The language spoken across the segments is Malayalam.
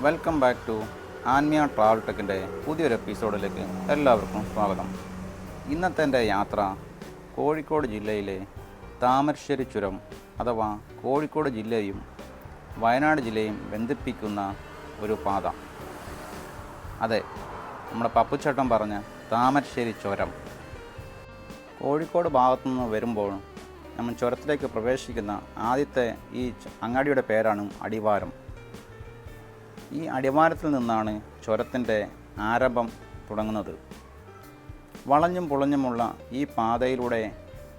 Welcome back to Anmiya travel ടെക്കിന്റെ പുതിയൊരു എപ്പിസോഡിലേക്ക് എല്ലാവർക്കും സ്വാഗതം. ഇന്നത്തെ എന്റെ യാത്ര കോഴിക്കോട് ജില്ലയിലെ താമരശ്ശേരി ചുരം അഥവാ കോഴിക്കോട് ജില്ലയും വയനാട് ജില്ലയും ബന്ധിപ്പിക്കുന്ന ഒരു പാത. അതെ നമ്മുടെ പപ്പുച്ചേട്ടൻ പറഞ്ഞ താമരശ്ശേരി ചുരം. കോഴിക്കോട് ഭാഗത്തുനിന്ന് വരുമ്പോൾ നമ്മൾ ചുരത്തിലേക്ക് പ്രവേശിക്കുന്ന ആദ്യത്തെ ഈ അങ്ങാടിയുടെ പേരാണ് അടിവാരം. ഈ അടിവാരത്തിൽ നിന്നാണ് ചുരത്തിന്റെ ആരംഭം തുടങ്ങുന്നത്. വളഞ്ഞും പുളഞ്ഞുമുള്ള ഈ പാതയിലൂടെ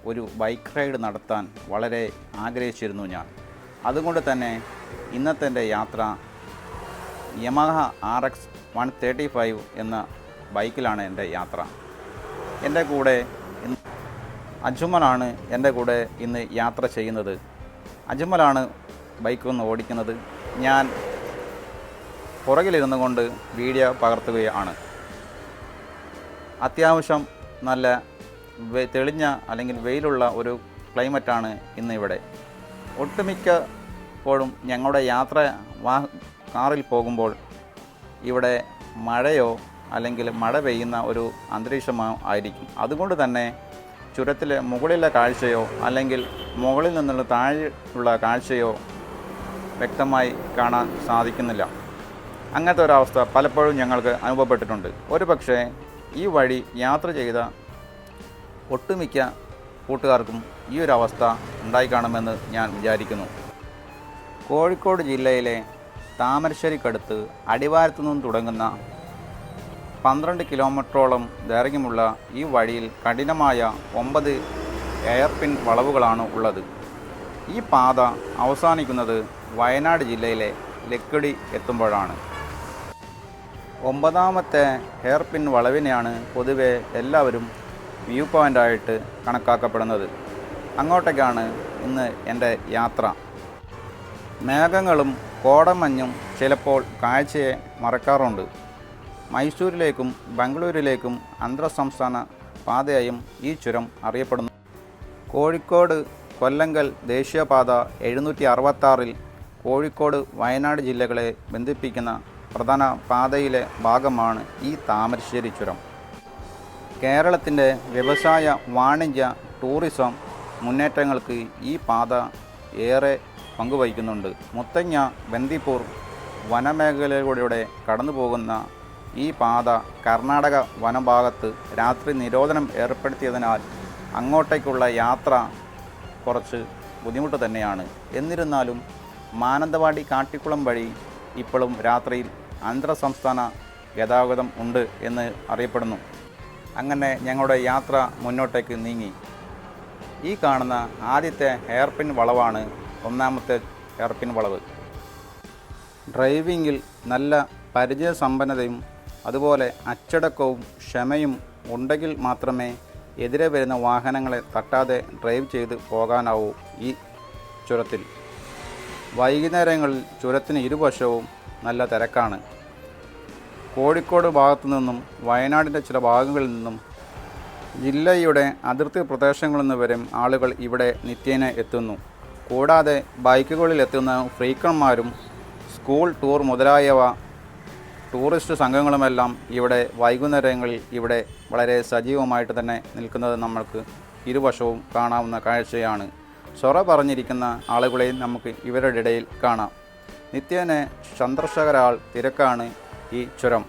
ഒരു ബൈക്ക് റൈഡ് നടത്താൻ വളരെ ആഗ്രഹിച്ചിരുന്നു ഞാൻ. അതുകൊണ്ട് തന്നെ ഇന്നത്തെ എന്റെ യാത്ര Yamaha R X one thirty five എന്ന ബൈക്കിലാണ് എന്റെ യാത്ര. എന്റെ കൂടെ അജുമലാണ് എന്റെ കൂടെ ഇന്ന് യാത്ര ചെയ്യുന്നത്. അജുമലാണ് ബൈക്ക് ഒന്ന് ഓടിക്കുന്നത്. ഞാൻ പുറകിലിരുന്നു കൊണ്ട് വീഡിയോ പകർത്തുകയാണ്. അത്യാവശ്യം നല്ല തെളിഞ്ഞ അല്ലെങ്കിൽ വെയിലുള്ള ഒരു ക്ലൈമറ്റാണ് ഇന്നിവിടെ. ഒട്ടുമിക്കപ്പോഴും ഞങ്ങളുടെ യാത്ര വാ കാറിൽ പോകുമ്പോൾ ഇവിടെ മഴയോ അല്ലെങ്കിൽ മഴ പെയ്യുന്ന ഒരു അന്തരീക്ഷമോ ആയിരിക്കും. അതുകൊണ്ട് തന്നെ ചുരത്തിലെ മുകളിലെ കാഴ്ചയോ അല്ലെങ്കിൽ മുകളിൽ നിന്നുള്ള താഴെയുള്ള കാഴ്ചയോ വ്യക്തമായി കാണാൻ സാധിക്കുന്നില്ല. അങ്ങനത്തെ ഒരവസ്ഥ പലപ്പോഴും ഞങ്ങൾക്ക് അനുഭവപ്പെട്ടിട്ടുണ്ട്. ഒരു പക്ഷേ ഈ വഴി യാത്ര ചെയ്ത ഒട്ടുമിക്ക കൂട്ടുകാർക്കും ഈ ഒരു അവസ്ഥ ഉണ്ടായിക്കാണുമെന്ന് ഞാൻ വിചാരിക്കുന്നു. കോഴിക്കോട് ജില്ലയിലെ താമരശ്ശേരിക്കടുത്ത് അടിവാരത്തു നിന്നും തുടങ്ങുന്ന പന്ത്രണ്ട് കിലോമീറ്ററോളം ദൈർഘ്യമുള്ള ഈ വഴിയിൽ കഠിനമായ ഒമ്പത് എയർപിൻ വളവുകളാണ് ഉള്ളത്. ഈ പാത അവസാനിക്കുന്നത് വയനാട് ജില്ലയിലെ ലക്കിടി എത്തുമ്പോഴാണ്. ഒമ്പതാമത്തെ ഹെയർ പിൻ വളവിനെയാണ് പൊതുവെ എല്ലാവരും വ്യൂ പോയിന്റായിട്ട് കണക്കാക്കപ്പെടുന്നത്. അങ്ങോട്ടേക്കാണ് ഇന്ന് എന്റെ യാത്ര. മേഘങ്ങളും കോടമഞ്ഞും ചിലപ്പോൾ കാഴ്ചയെ മറക്കാറുണ്ട്. മൈസൂരിലേക്കും ബംഗളൂരിലേക്കും അന്തർ സംസ്ഥാന പാതയായും ഈ ചുരം അറിയപ്പെടുന്നു. കോഴിക്കോട് കൊല്ലങ്കൽ ദേശീയപാത എഴുന്നൂറ്റി അറുപത്താറിൽ കോഴിക്കോട് വയനാട് ജില്ലകളെ ബന്ധിപ്പിക്കുന്ന പ്രധാന പാതയിലെ ഭാഗമാണ് ഈ താമരശ്ശേരി ചുരം. കേരളത്തിന്റെ വ്യവസായ വാണിജ്യ ടൂറിസം മുന്നേറ്റങ്ങൾക്ക് ഈ പാത ഏറെ പങ്കുവഹിക്കുന്നുണ്ട്. മുത്തങ്ങ ബന്ദിപ്പൂർ വനമേഖലകളിലൂടെ കടന്നു പോകുന്ന ഈ പാത കർണാടക വനഭാഗത്ത് രാത്രി നിരോധനം ഏർപ്പെടുത്തിയതിനാൽ അങ്ങോട്ടേക്കുള്ള യാത്ര കുറച്ച് ബുദ്ധിമുട്ട് തന്നെയാണ്. എന്നിരുന്നാലും മാനന്തവാടി കാട്ടിക്കുളം വഴി ഇപ്പോഴും രാത്രിയിൽ അന്തർ സംസ്ഥാന ഗതാഗതം ഉണ്ട് എന്ന് അറിയപ്പെടുന്നു. അങ്ങനെ ഞങ്ങളുടെ യാത്ര മുന്നോട്ടേക്ക് നീങ്ങി. ഈ കാണുന്ന ആദ്യത്തെ ഹെയർപിൻ വളവാണ് ഒന്നാമത്തെ ഹെയർപിൻ വളവ്. ഡ്രൈവിങ്ങിൽ നല്ല പരിചയസമ്പന്നതയും അതുപോലെ അച്ചടക്കവും ക്ഷമയും ഉണ്ടെങ്കിൽ മാത്രമേ എതിരെ വരുന്ന വാഹനങ്ങളെ തട്ടാതെ ഡ്രൈവ് ചെയ്ത് പോകാനാവൂ ഈ ചുരത്തിൽ. വൈകുന്നേരങ്ങളിൽ ചുരത്തിന് ഇരുവശവും നല്ല തിരക്കാണ്. കോഴിക്കോട് ഭാഗത്തു നിന്നും വയനാടിന്റെ ചില ഭാഗങ്ങളിൽ നിന്നും ജില്ലയുടെ അതിർത്തി പ്രദേശങ്ങളിൽ നിന്ന് വരും ആളുകൾ ഇവിടെ നിത്യേന എത്തുന്നു. കൂടാതെ ബൈക്കുകളിൽ എത്തുന്ന ഫ്രീക്കന്മാരും സ്കൂൾ ടൂർ മുതലായവ ടൂറിസ്റ്റ് സംഘങ്ങളുമെല്ലാം ഇവിടെ വൈകുന്നേരങ്ങളിൽ ഇവിടെ വളരെ സജീവമായിട്ട് തന്നെ നിൽക്കുന്നത് നമ്മൾക്ക് ഇരുവശവും കാണാവുന്ന കാഴ്ചയാണ്. സൊറ പറഞ്ഞിരിക്കുന്ന ആളുകളെയും നമുക്ക് ഇവരുടെ ഇടയിൽ കാണാം. നിത്യേന സന്ദർശകരാൾ തിരക്കാണ് ഈ ചുരം.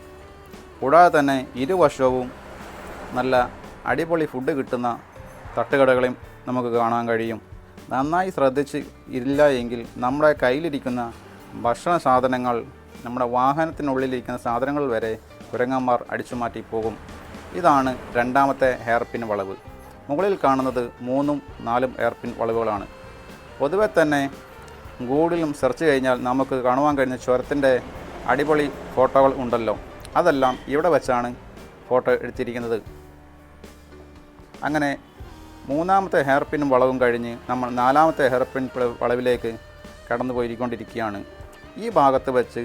കൂടാതെ തന്നെ ഇരുവശവും നല്ല അടിപൊളി ഫുഡ് കിട്ടുന്ന തട്ടുകടകളെയും നമുക്ക് കാണാൻ കഴിയും. നന്നായി ശ്രദ്ധിച്ച് ഇല്ല എങ്കിൽ നമ്മുടെ കയ്യിലിരിക്കുന്ന ഭക്ഷണ സാധനങ്ങൾ നമ്മുടെ വാഹനത്തിനുള്ളിലിരിക്കുന്ന സാധനങ്ങൾ വരെ കുരങ്ങന്മാർ അടിച്ചു മാറ്റി പോകും ഇതാണ് രണ്ടാമത്തെ ഹെയർപിൻ വളവ്. മുകളിൽ കാണുന്നത് മൂന്നും നാലും എയർപിൻ വളവുകളാണ്. പൊതുവെ തന്നെ ഗൂഗിളിലും സെർച്ച് കഴിഞ്ഞാൽ നമുക്ക് കാണുവാൻ കഴിഞ്ഞ ചുരത്തിന്റെ അടിപൊളി ഫോട്ടോകൾ ഉണ്ടല്ലോ. അതെല്ലാം ഇവിടെ വെച്ചാണ് ഫോട്ടോ എടുത്തിരിക്കുന്നത്. അങ്ങനെ മൂന്നാമത്തെ ഹെയർപിൻ വളവും കഴിഞ്ഞ് നമ്മൾ നാലാമത്തെ ഹെയർപിൻ പിൻ വളവിലേക്ക് കടന്നു പോയിരിക്കൊണ്ടിരിക്കുകയാണ് ഈ ഭാഗത്ത് വെച്ച്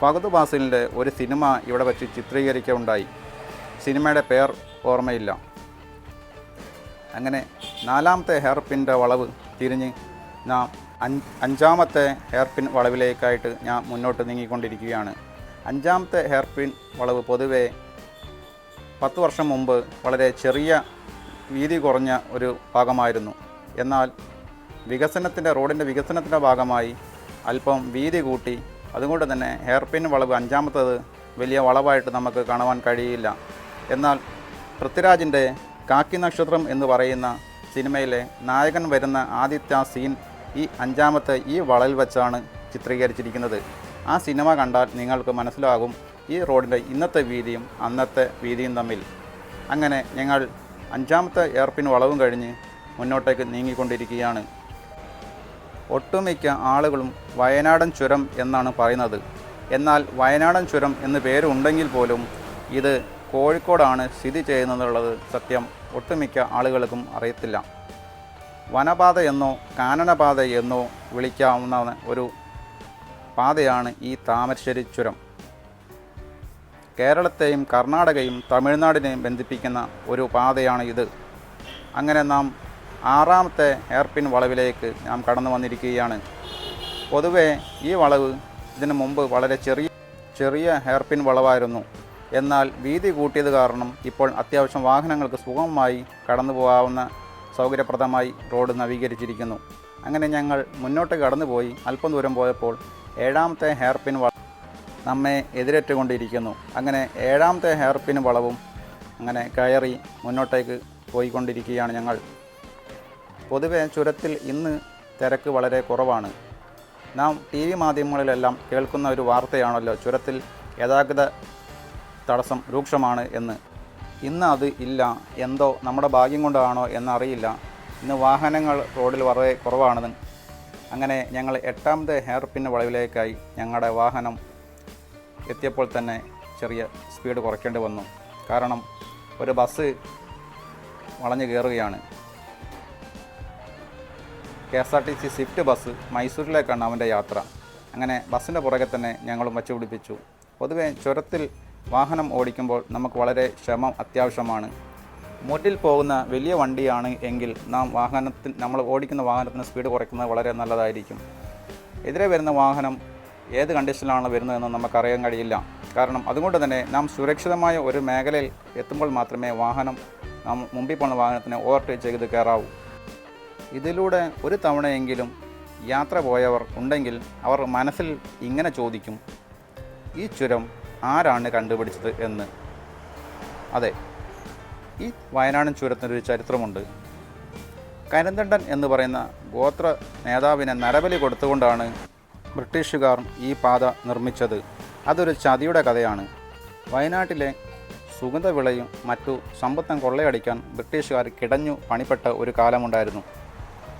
ഫഹദ് ബാസിലിന്റെ ഒരു സിനിമ ഇവിടെ വെച്ച് ചിത്രീകരിക്കുകയുണ്ടായി സിനിമയുടെ പേർ ഓർമ്മയില്ല. അങ്ങനെ നാലാമത്തെ ഹെയർ പിന്റെ വളവ് തിരിഞ്ഞ് ഞാൻ അഞ്ചാമത്തെ ഹെയർ പിൻ വളവിലേക്കായിട്ട് ഞാൻ മുന്നോട്ട് നീങ്ങിക്കൊണ്ടിരിക്കുകയാണ്. അഞ്ചാമത്തെ ഹെയർ പിൻ വളവ് പൊതുവെ പത്ത് വർഷം മുമ്പ് വളരെ ചെറിയ വീതി കുറഞ്ഞ ഒരു ഭാഗമായിരുന്നു. എന്നാൽ വികസനത്തിന്റെ റോഡിന്റെ വികസനത്തിന്റെ ഭാഗമായി അല്പം വീതി കൂട്ടി അതുകൊണ്ട് തന്നെ ഹെയർ പിൻ വളവ് അഞ്ചാമത്തത് വലിയ വളവായിട്ട് നമുക്ക് കാണുവാൻ കഴിയില്ല. എന്നാൽ പൃഥ്വിരാജിന്റെ കാക്കി നക്ഷത്രം എന്ന് പറയുന്ന സിനിമയിലെ നായകൻ വരുന്ന ആദ്യത്തെ സീൻ ഈ അഞ്ചാമത്തെ ഈ വളയിൽ വെച്ചാണ് ചിത്രീകരിച്ചിരിക്കുന്നത്. ആ സിനിമ കണ്ടാൽ നിങ്ങൾക്ക് മനസ്സിലാകും ഈ റോഡിന്റെ ഇന്നത്തെ വീതിയും അന്നത്തെ വീതിയും തമ്മിൽ. അങ്ങനെ ഞങ്ങൾ അഞ്ചാമത്തെ എയർപിൻ വളവും കഴിഞ്ഞ് മുന്നോട്ടേക്ക് നീങ്ങിക്കൊണ്ടിരിക്കുകയാണ്. ഒട്ടുമിക്ക ആളുകളും വയനാടൻ ചുരം എന്നാണ് പറയുന്നത്. എന്നാൽ വയനാടൻ ചുരം എന്ന് പേരുണ്ടെങ്കിൽ പോലും ഇത് കോഴിക്കോടാണ് സ്ഥിതി ചെയ്യുന്നതെന്നുള്ളത് സത്യം. ഒട്ടുമിക്ക ആളുകൾക്കും അറിയത്തില്ല. വനപാത എന്നോ കാനനപാത എന്നോ വിളിക്കാവുന്ന ഒരു പാതയാണ് ഈ താമരശ്ശേരി ചുരം. കേരളത്തെയും കർണാടകയും തമിഴ്നാടിനെയും ബന്ധിപ്പിക്കുന്ന ഒരു പാതയാണ് ഇത്. അങ്ങനെ നാം ആറാമത്തെ ഹെയർപിൻ വളവിലേക്ക് നാം കടന്നു വന്നിരിക്കുകയാണ്. പൊതുവേ ഈ വളവ് ഇതിനു മുമ്പ് വളരെ ചെറിയ ചെറിയ ഹെയർപിൻ വളവായിരുന്നു. എന്നാൽ വീതി കൂട്ടിയത് കാരണം ഇപ്പോൾ അത്യാവശ്യം വാഹനങ്ങൾക്ക് സുഗമമായി കടന്നു പോകാവുന്ന സൗകര്യപ്രദമായി റോഡ് നവീകരിച്ചിരിക്കുന്നു. അങ്ങനെ ഞങ്ങൾ മുന്നോട്ട് കടന്നുപോയി അല്പം ദൂരം പോയപ്പോൾ ഏഴാമത്തെ ഹെയർപിൻ വള നമ്മെ എതിരേറ്റുകൊണ്ടിരിക്കുന്നു. അങ്ങനെ ഏഴാമത്തെ ഹെയർപിൻ വളവും അങ്ങനെ കയറി മുന്നോട്ടേക്ക് പോയിക്കൊണ്ടിരിക്കുകയാണ് ഞങ്ങൾ. പൊതുവെ ചുരത്തിൽ ഇന്ന് തിരക്ക് വളരെ കുറവാണ്. നാം ടി വി മാധ്യമങ്ങളിലെല്ലാം കേൾക്കുന്ന ഒരു വാർത്തയാണല്ലോ ചുരത്തിൽ ഗതാഗത തടസ്സം രൂക്ഷമാണ് എന്ന്. ഇന്ന് അത് ഇല്ല. എന്തോ നമ്മുടെ ഭാഗ്യം കൊണ്ടാണോ എന്നറിയില്ല. ഇന്ന് വാഹനങ്ങൾ റോഡിൽ വളരെ കുറവാണെന്ന് അങ്ങനെ ഞങ്ങൾ എട്ടാമത്തെ ഹെയർ പിൻ വളവിലേക്കായി ഞങ്ങളുടെ വാഹനം എത്തിയപ്പോൾ തന്നെ ചെറിയ സ്പീഡ് കുറയ്ക്കേണ്ടി വന്നു. കാരണം ഒരു ബസ് വളഞ്ഞു കയറുകയാണ്. K S R T C swift bus മൈസൂരിലേക്കാണ് അവന്റെ യാത്ര. അങ്ങനെ ബസ്സിന്റെ പുറകെ തന്നെ ഞങ്ങളും വച്ചുപിടിപ്പിച്ചു പൊതുവേ ചുരത്തിൽ വാഹനം ഓടിക്കുമ്പോൾ നമുക്ക് വളരെ ക്ഷമം അത്യാവശ്യമാണ്. മുന്നിൽ പോകുന്ന വലിയ വണ്ടിയാണ് എങ്കിൽ നാം വാഹനത്തിൽ നമ്മൾ ഓടിക്കുന്ന വാഹനത്തിന് സ്പീഡ് കുറയ്ക്കുന്നത് വളരെ നല്ലതായിരിക്കും. എതിരെ വരുന്ന വാഹനം ഏത് കണ്ടീഷനിലാണ് വരുന്നതെന്ന് നമുക്കറിയാൻ കഴിയില്ല. കാരണം അതുകൊണ്ട് തന്നെ നാം സുരക്ഷിതമായ ഒരു മേഖലയിൽ എത്തുമ്പോൾ മാത്രമേ വാഹനം നാം മുമ്പിൽ പോകുന്ന വാഹനത്തിനെ ഓവർടേക്ക് ചെയ്ത് കയറാവൂ. ഇതിലൂടെ ഒരു തവണയെങ്കിലും യാത്ര പോയവർ ഉണ്ടെങ്കിൽ അവർ മനസ്സിൽ ഇങ്ങനെ ചോദിക്കും ഈ ചുരം ആരാണ് കണ്ടുപിടിച്ചത് എന്ന്. അതെ ഈ വയനാടൻ ചുരത്തിനൊരു ചരിത്രമുണ്ട്. കരിന്തണ്ടൻ എന്ന് പറയുന്ന ഗോത്ര നേതാവിനെ നരബലി കൊടുത്തുകൊണ്ടാണ് ബ്രിട്ടീഷുകാർ ഈ പാത നിർമ്മിച്ചത്. അതൊരു ചതിയുടെ കഥയാണ്. വയനാട്ടിലെ സുഗന്ധവിളയും മറ്റു സമ്പത്തും കൊള്ളയടിക്കാൻ ബ്രിട്ടീഷുകാർ കിടഞ്ഞു പണിപ്പെട്ട ഒരു കാലമുണ്ടായിരുന്നു.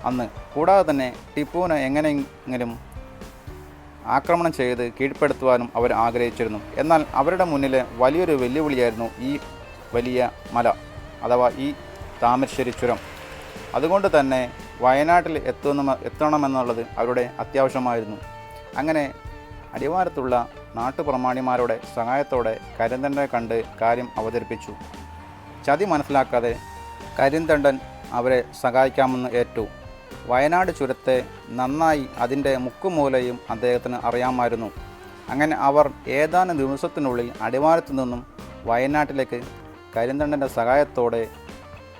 അന്ന് കൂടാതെ തന്നെ ടിപ്പുവിന് എങ്ങനെയെങ്കിലും ആക്രമണം ചെയ്ത് കീഴ്പ്പെടുത്തുവാനും അവർ ആഗ്രഹിച്ചിരുന്നു. എന്നാൽ അവരുടെ മുന്നിൽ വലിയൊരു വെല്ലുവിളിയായിരുന്നു ഈ വലിയ മല അഥവാ ഈ താമരശ്ശേരി ചുരം. അതുകൊണ്ട് തന്നെ വയനാട്ടിൽ എത്തുന്ന എത്തണമെന്നുള്ളത് അവരുടെ അത്യാവശ്യമായിരുന്നു. അങ്ങനെ അടിവാരത്തുള്ള നാട്ടുപ്രമാണിമാരുടെ സഹായത്തോടെ കരിന്തണ്ടനെ കണ്ട് കാര്യം അവതരിപ്പിച്ചു. ചതി മനസ്സിലാക്കാതെ കരിന്തണ്ടൻ അവരെ സഹായിക്കാമെന്ന് ഏറ്റു. വയനാട് ചുരത്തെ നന്നായി അതിന്റെ മുക്കുമൂലയും അദ്ദേഹത്തിന് അറിയാമായിരുന്നു. അങ്ങനെ അവർ ഏതാനും ദിവസത്തിനുള്ളിൽ അടിവാരത്തു നിന്നും വയനാട്ടിലേക്ക് കരിന്തണ്ടന്റെ സഹായത്തോടെ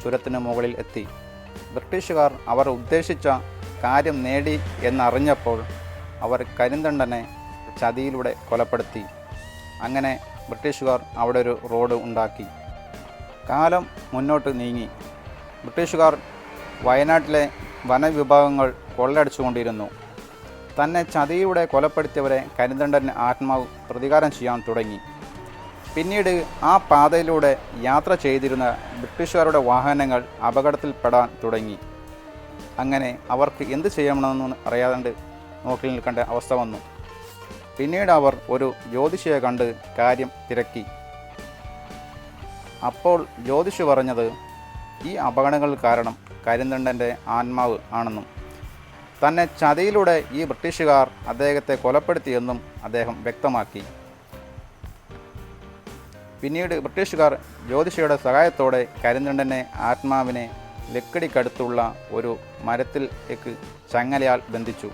ചുരത്തിന് മുകളിൽ എത്തി. ബ്രിട്ടീഷുകാർ അവർ ഉദ്ദേശിച്ച കാര്യം നേടി എന്നറിഞ്ഞപ്പോൾ അവർ കരിന്തണ്ടനെ ചതിയിലൂടെ കൊലപ്പെടുത്തി. അങ്ങനെ ബ്രിട്ടീഷുകാർ അവിടെ ഒരു റോഡ് ഉണ്ടാക്കി. കാലം മുന്നോട്ട് നീങ്ങി. ബ്രിട്ടീഷുകാർ വയനാട്ടിലെ വനവിഭാഗങ്ങൾ കൊള്ളയടിച്ചുകൊണ്ടിരുന്നു. തന്നെ ചതിയിലൂടെ കൊലപ്പെടുത്തിയവരെ കരിന്തണ്ടൻ ആത്മാവ് പ്രതികാരം ചെയ്യാൻ തുടങ്ങി. പിന്നീട് ആ പാതയിലൂടെ യാത്ര ചെയ്തിരുന്ന ബ്രിട്ടീഷുകാരുടെ വാഹനങ്ങൾ അപകടത്തിൽപ്പെടാൻ തുടങ്ങി. അങ്ങനെ അവർക്ക് എന്ത് ചെയ്യണമെന്ന് അറിയാതെ നോക്കി നിൽക്കേണ്ട അവസ്ഥ വന്നു. പിന്നീട് അവർ ഒരു ജ്യോതിഷിയെ കണ്ട് കാര്യം തിരക്കി. അപ്പോൾ ജ്യോതിഷി പറഞ്ഞത് ഈ അപകടങ്ങൾ കാരണം കരിന്തണ്ടന്റെ ആത്മാവ് ആണെന്നും തന്നെ ചതിയിലൂടെ ഈ ബ്രിട്ടീഷുകാർ അദ്ദേഹത്തെ കൊലപ്പെടുത്തിയെന്നും അദ്ദേഹം വ്യക്തമാക്കി. പിന്നീട് ബ്രിട്ടീഷുകാർ ജ്യോതിഷയുടെ സഹായത്തോടെ കരിന്തണ്ടനെ ആത്മാവിനെ ലക്കിടിക്കടുത്തുള്ള ഒരു മരത്തിലേക്ക് ചങ്ങലയാൽ ബന്ധിച്ചു.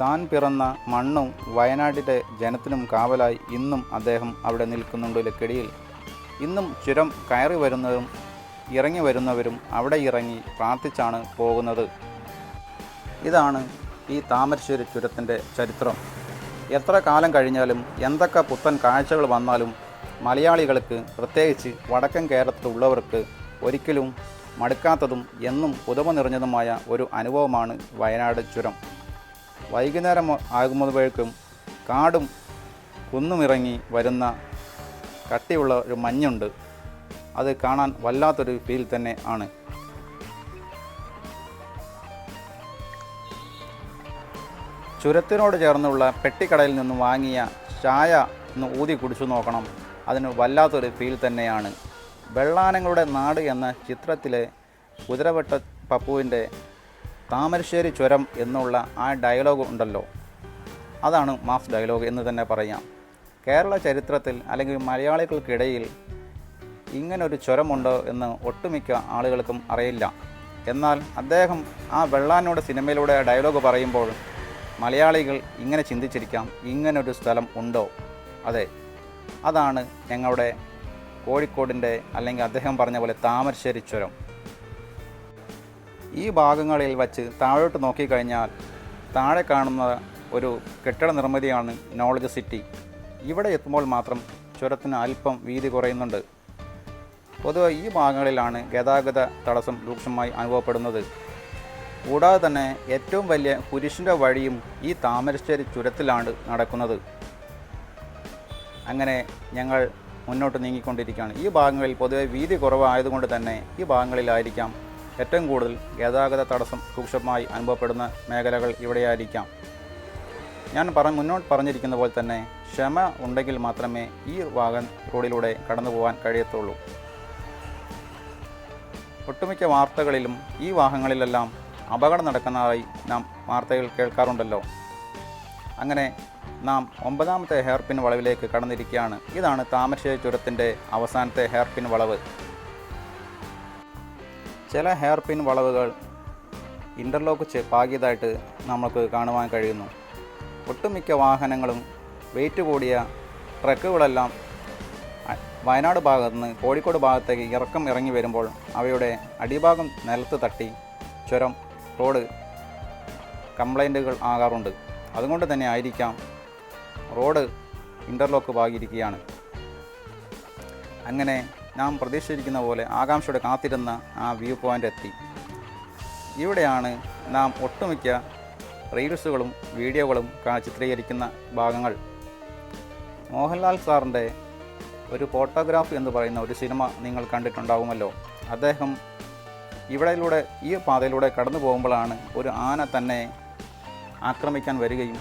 താൻ പിറന്ന മണ്ണും വയനാട്ടിലെ ജനത്തിനും കാവലായി ഇന്നും അദ്ദേഹം അവിടെ നിൽക്കുന്നുണ്ട് ലക്കടിയിൽ. ഇന്നും ചുരം കയറി വരുന്നവരും ഇറങ്ങി വരുന്നവരും അവിടെ ഇറങ്ങി പ്രാർത്ഥിച്ചാണ് പോകുന്നത്. ഇതാണ് ഈ താമരശ്ശേരി ചുരത്തിന്റെ ചരിത്രം. എത്ര കാലം കഴിഞ്ഞാലും എന്തൊക്കെ പുത്തൻ കാഴ്ചകൾ വന്നാലും മലയാളികൾക്ക് പ്രത്യേകിച്ച് വടക്കൻ കേരളത്തിലുള്ളവർക്ക് ഒരിക്കലും മടുക്കാത്തതും എന്നും പുതുമ നിറഞ്ഞതുമായ ഒരു അനുഭവമാണ് വയനാട് ചുരം. വൈകുന്നേരം ആകുമ്പോഴേക്കും കാടും കുന്നുമിറങ്ങി വരുന്ന കട്ടിയുള്ള ഒരു മഞ്ഞുണ്ട്. അത് കാണാൻ വല്ലാത്തൊരു ഫീൽ തന്നെ ആണ്. ചുരത്തിനോട് ചേർന്നുള്ള പെട്ടിക്കടയിൽ നിന്നും വാങ്ങിയ ചായ ഒന്ന് ഊതി കുടിച്ചു നോക്കണം. അതിന് വല്ലാത്തൊരു ഫീൽ തന്നെയാണ് വെള്ളാനങ്ങളുടെ നാട് എന്ന ചിത്രത്തിലെ കുതിരവട്ട പപ്പുവിന്റെ താമരശ്ശേരി ചുരം എന്നുള്ള ആ ഡയലോഗ് ഉണ്ടല്ലോ. അതാണ് മാസ് ഡയലോഗ് എന്ന് തന്നെ പറയാം. കേരള ചരിത്രത്തിൽ അല്ലെങ്കിൽ മലയാളികൾക്കിടയിൽ ഇങ്ങനൊരു ചുരമുണ്ടോ എന്ന് ഒട്ടുമിക്ക ആളുകൾക്കും അറിയില്ല. എന്നാൽ അദ്ദേഹം ആ വെള്ളാനോട് സിനിമയിലൂടെ ഡയലോഗ് പറയുമ്പോൾ മലയാളികൾ ഇങ്ങനെ ചിന്തിച്ചിരിക്കാം ഇങ്ങനൊരു സ്ഥലം ഉണ്ടോ? അതെ അതാണ് ഞങ്ങളുടെ കോഴിക്കോടിന്റെ അല്ലെങ്കിൽ അദ്ദേഹം പറഞ്ഞ പോലെ താമരശ്ശേരി ചുരം. ഈ ഭാഗങ്ങളിൽ വച്ച് താഴോട്ട് നോക്കിക്കഴിഞ്ഞാൽ താഴെ കാണുന്ന ഒരു കെട്ടിട നിർമ്മിതിയാണ് നോളജ് സിറ്റി. ഇവിടെ എത്തുമ്പോൾ മാത്രം ചുരത്തിന് അല്പം വീതി കുറയുന്നുണ്ട്. പൊതുവെ ഈ ഭാഗങ്ങളിലാണ് ഗതാഗത തടസ്സം രൂക്ഷമായി അനുഭവപ്പെടുന്നത്. കൂടാതെ തന്നെ ഏറ്റവും വലിയ കുരിശിന്റെ വഴിയും ഈ താമരശ്ശേരി ചുരത്തിലാണ് നടക്കുന്നത്. അങ്ങനെ ഞങ്ങൾ മുന്നോട്ട് നീങ്ങിക്കൊണ്ടിരിക്കുകയാണ്. ഈ ഭാഗങ്ങളിൽ പൊതുവെ വീതി കുറവായതുകൊണ്ട് തന്നെ ഈ ഭാഗങ്ങളിലായിരിക്കാം ഏറ്റവും കൂടുതൽ ഗതാഗത തടസ്സം രൂക്ഷമായി അനുഭവപ്പെടുന്ന മേഖലകൾ ഇവിടെയായിരിക്കാം. ഞാൻ പറ മുന്നോട്ട് പറഞ്ഞിരിക്കുന്ന പോലെ തന്നെ ക്ഷമ ഉണ്ടെങ്കിൽ മാത്രമേ ഈ വാഹൻ റോഡിലൂടെ കടന്നു പോകാൻ കഴിയത്തുള്ളൂ. ഒട്ടുമിക്ക വാർത്തകളിലും ഈ വാഹനങ്ങളിലെല്ലാം അപകടം നടക്കുന്നതായി നാം വാർത്തകൾ കേൾക്കാറുണ്ടല്ലോ. അങ്ങനെ നാം ഒമ്പതാമത്തെ ഹെയർപിൻ വളവിലേക്ക് കടന്നിരിക്കുകയാണ്. ഇതാണ് താമരശ്ശേരി ചുരത്തിന്റെ അവസാനത്തെ ഹെയർപിൻ വളവ്. ചില ഹെയർപിൻ വളവുകൾ ഇന്റർലോക്ക് പാകിയതായിട്ട് നമുക്ക് കാണുവാൻ കഴിയുന്നു. ഒട്ടുമിക്ക വാഹനങ്ങളും വെയിറ്റ് കൂടിയ ട്രക്കുകളെല്ലാം വയനാട് ഭാഗത്ത് നിന്ന് കോഴിക്കോട് ഭാഗത്തേക്ക് ഇറക്കം ഇറങ്ങി വരുമ്പോൾ അവയുടെ അടിഭാഗം നിലത്ത് തട്ടി ചുരം റോഡ് കംപ്ലൈന്റുകൾ ആകാറുണ്ട്. അതുകൊണ്ട് തന്നെ ആയിരിക്കാം റോഡ് ഇന്റർലോക്ക് ഭാഗിയിരിക്കുകയാണ് അങ്ങനെ നാം പ്രതീക്ഷിച്ചിരിക്കുന്ന പോലെ ആകാംക്ഷയോടെ കാത്തിരുന്ന ആ വ്യൂ പോയിന്റ് എത്തി. ഇവിടെയാണ് നാം ഒട്ടുമിക്ക റീൽസുകളും വീഡിയോകളും ചിത്രീകരിക്കുന്ന ഭാഗങ്ങൾ. മോഹൻലാൽ സാറിന്റെ ഒരു ഫോട്ടോഗ്രാഫ് എന്ന് പറയുന്ന ഒരു സിനിമ നിങ്ങൾ കണ്ടിട്ടുണ്ടാവുമല്ലോ. അദ്ദേഹം ഇവിടെയിലൂടെ ഈ പാതയിലൂടെ കടന്നു പോകുമ്പോഴാണ് ഒരു ആന തന്നെ ആക്രമിക്കാൻ വരികയും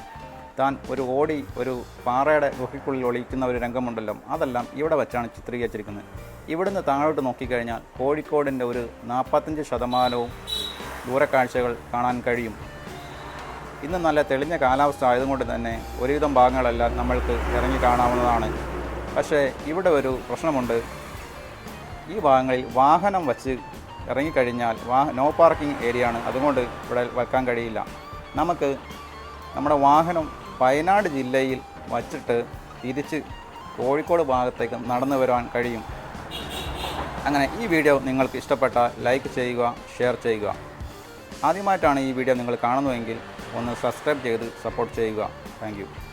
താൻ ഒരു ഓടി ഒരു പാറയുടെ ഗുഹയ്ക്കുള്ളിൽ ഒളിക്കുന്ന ഒരു രംഗമുണ്ടല്ലോ. അതെല്ലാം ഇവിടെ വെച്ചാണ് ചിത്രീകരിച്ചിരിക്കുന്നത്. ഇവിടുന്ന് താഴോട്ട് നോക്കിക്കഴിഞ്ഞാൽ കോഴിക്കോടിന്റെ ഒരു നാൽപ്പത്തഞ്ച് ശതമാനവും ദൂരക്കാഴ്ചകൾ കാണാൻ കഴിയും. ഇന്ന് നല്ല തെളിഞ്ഞ കാലാവസ്ഥ ആയതുകൊണ്ട് തന്നെ ഒരുവിധം ഭാഗങ്ങളെല്ലാം നമ്മൾക്ക് ഇറങ്ങി കാണാവുന്നതാണ്. പക്ഷേ ഇവിടെ ഒരു പ്രശ്നമുണ്ട്. ഈ ഭാഗങ്ങളിൽ വാഹനം വച്ച് ഇറങ്ങിക്കഴിഞ്ഞാൽ വാ നോ പാർക്കിംഗ് ഏരിയ ആണ്. അതുകൊണ്ട് ഇവിടെ വെക്കാൻ കഴിയില്ല. നമുക്ക് നമ്മുടെ വാഹനം വയനാട് ജില്ലയിൽ വച്ചിട്ട് തിരിച്ച് കോഴിക്കോട് ഭാഗത്തേക്ക് നടന്നു വരാൻ കഴിയും. അങ്ങനെ ഈ വീഡിയോ നിങ്ങൾക്ക് ഇഷ്ടപ്പെട്ടാൽ ലൈക്ക് ചെയ്യുക ഷെയർ ചെയ്യുക. ആദ്യമായിട്ടാണ് ഈ വീഡിയോ നിങ്ങൾ കാണുന്നതെങ്കിൽ ഒന്ന് സബ്സ്ക്രൈബ് ചെയ്ത് സപ്പോർട്ട് ചെയ്യുക. താങ്ക്